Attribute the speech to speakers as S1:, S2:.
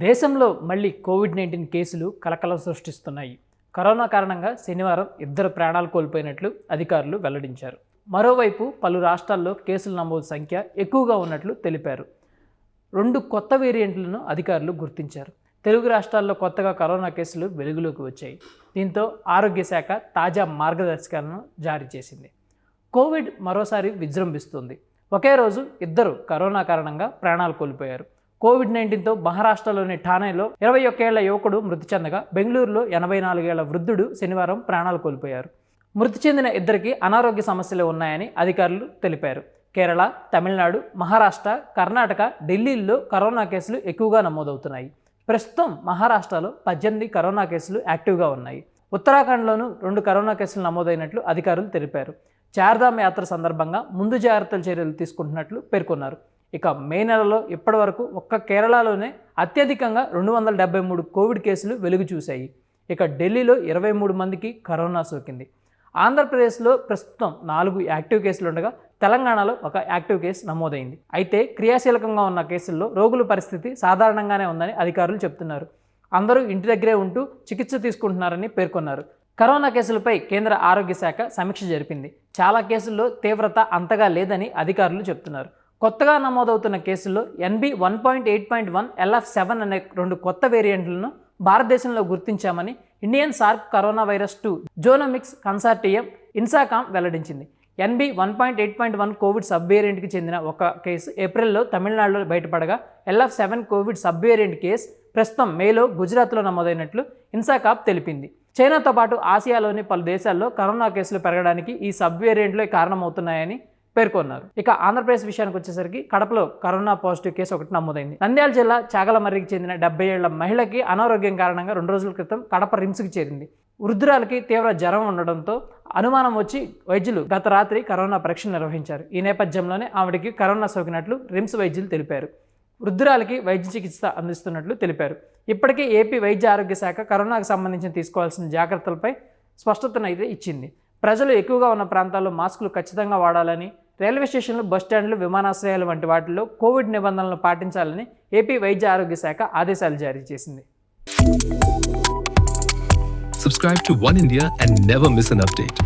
S1: దేశంలో మళ్ళీ Covid nineteen కేసులు కలకలం సృష్టిస్తున్నాయి. కరోనా కారణంగా శనివారం ఇద్దరు ప్రాణాలు కోల్పోయినట్లు అధికారులు వెల్లడించారు. మరోవైపు పలు రాష్ట్రాల్లో కేసుల నమోదు సంఖ్య ఎక్కువగా ఉన్నట్లు తెలిపారు. రెండు కొత్త వేరియంట్లను అధికారులు గుర్తించారు. తెలుగు రాష్ట్రాల్లో కొత్తగా కరోనా కేసులు వెలుగులోకి వచ్చాయి. దీంతో ఆరోగ్య శాఖ తాజా మార్గదర్శకాలను జారీ చేసింది. కోవిడ్ మరోసారి విజృంభిస్తుంది. ఒకే రోజు ఇద్దరు కరోనా కారణంగా ప్రాణాలు కోల్పోయారు. కోవిడ్ నైన్టీన్తో మహారాష్ట్రలోని ఠానేలో ఇరవై ఒక్కేళ్ళ యువకుడు మృతి చెందగా బెంగళూరులో ఎనభై నాలుగేళ్ళ వృద్ధుడు శనివారం ప్రాణాలు కోల్పోయారు. మృతి చెందిన ఇద్దరికి అనారోగ్య సమస్యలు ఉన్నాయని అధికారులు తెలిపారు. కేరళ తమిళనాడు మహారాష్ట్ర కర్ణాటక ఢిల్లీల్లో కరోనా కేసులు ఎక్కువగా నమోదవుతున్నాయి. ప్రస్తుతం మహారాష్ట్రలో పద్దెనిమిది కరోనా కేసులు యాక్టివ్గా ఉన్నాయి. ఉత్తరాఖండ్లోనూ రెండు కరోనా కేసులు నమోదైనట్లు అధికారులు తెలిపారు. చార్ధామ్ యాత్ర సందర్భంగా ముందు జాగ్రత్తల చర్యలు తీసుకుంటున్నట్లు పేర్కొన్నారు. ఇక మే నెలలో ఇప్పటి వరకు ఒక్క కేరళలోనే అత్యధికంగా రెండు వందల డెబ్బై మూడు కోవిడ్ కేసులు వెలుగు చూశాయి. ఇక ఢిల్లీలో ఇరవై మూడు మందికి కరోనా సోకింది. ఆంధ్రప్రదేశ్లో ప్రస్తుతం నాలుగు యాక్టివ్ కేసులు ఉండగా తెలంగాణలో ఒక యాక్టివ్ కేసు నమోదైంది. అయితే క్రియాశీలకంగా ఉన్న కేసుల్లో రోగుల పరిస్థితి సాధారణంగానే ఉందని అధికారులు చెబుతున్నారు అందరూ ఇంటి దగ్గరే ఉంటూ చికిత్స తీసుకుంటున్నారని పేర్కొన్నారు. కరోనా కేసులపై కేంద్ర ఆరోగ్య శాఖ సమీక్ష జరిపింది. చాలా కేసుల్లో తీవ్రత అంతగా లేదని అధికారులు చెప్తున్నారు. కొత్తగా నమోదవుతున్న కేసుల్లో NB one point eight point one LF seven అనే రెండు కొత్త వేరియంట్లను భారతదేశంలో గుర్తించామని Indian SARS corona virus two genomics consortium INSACOG వెల్లడించింది. NB one point eight point one covid sub వేరియంట్కి చెందిన ఒక కేసు ఏప్రిల్లో తమిళనాడులో బయటపడగా LF seven covid sub variant case ప్రస్తుతం మేలో గుజరాత్లో నమోదైనట్లు ఇన్సాకాప్ తెలిపింది. చైనాతో పాటు ఆసియాలోని పలు దేశాల్లో కరోనా కేసులు పెరగడానికి ఈ సబ్ వేరియంట్లే కారణమవుతున్నాయని పేర్కొన్నారు. ఇక ఆంధ్రప్రదేశ్ విషయానికి వచ్చేసరికి కడపలో కరోనా పాజిటివ్ కేసు ఒకటి నమోదైంది. నంద్యాల జిల్లా చాగలమర్రికి చెందిన డెబ్బై ఏళ్ళ మహిళకి అనారోగ్యం కారణంగా రెండు రోజుల క్రితం కడప రిమ్స్కి చేరింది. వృద్ధురాలకి తీవ్ర జ్వరం ఉండడంతో అనుమానం వచ్చి వైద్యులు గత రాత్రి కరోనా పరీక్షలు నిర్వహించారు. ఈ నేపథ్యంలోనే ఆవిడకి కరోనా సోకినట్లు రిమ్స్ వైద్యులు తెలిపారు. వృద్ధురాలకి వైద్య చికిత్స అందిస్తున్నట్లు తెలిపారు. ఇప్పటికే ఏపీ వైద్య ఆరోగ్య శాఖ కరోనాకు సంబంధించి తీసుకోవాల్సిన జాగ్రత్తలపై స్పష్టతనైతే ఇచ్చింది. ప్రజలు ఎక్కువగా ఉన్న ప్రాంతాల్లో మాస్కులు ఖచ్చితంగా వాడాలని రైల్వే స్టేషన్లు బస్ స్టాండ్లు విమానాశ్రయాలు వంటి వాటిల్లో కోవిడ్ నిబంధనలు పాటించాలని ఏపీ వైద్య ఆరోగ్య శాఖ ఆదేశాలు జారీ చేసింది
S2: Subscribe to One India and never miss an update.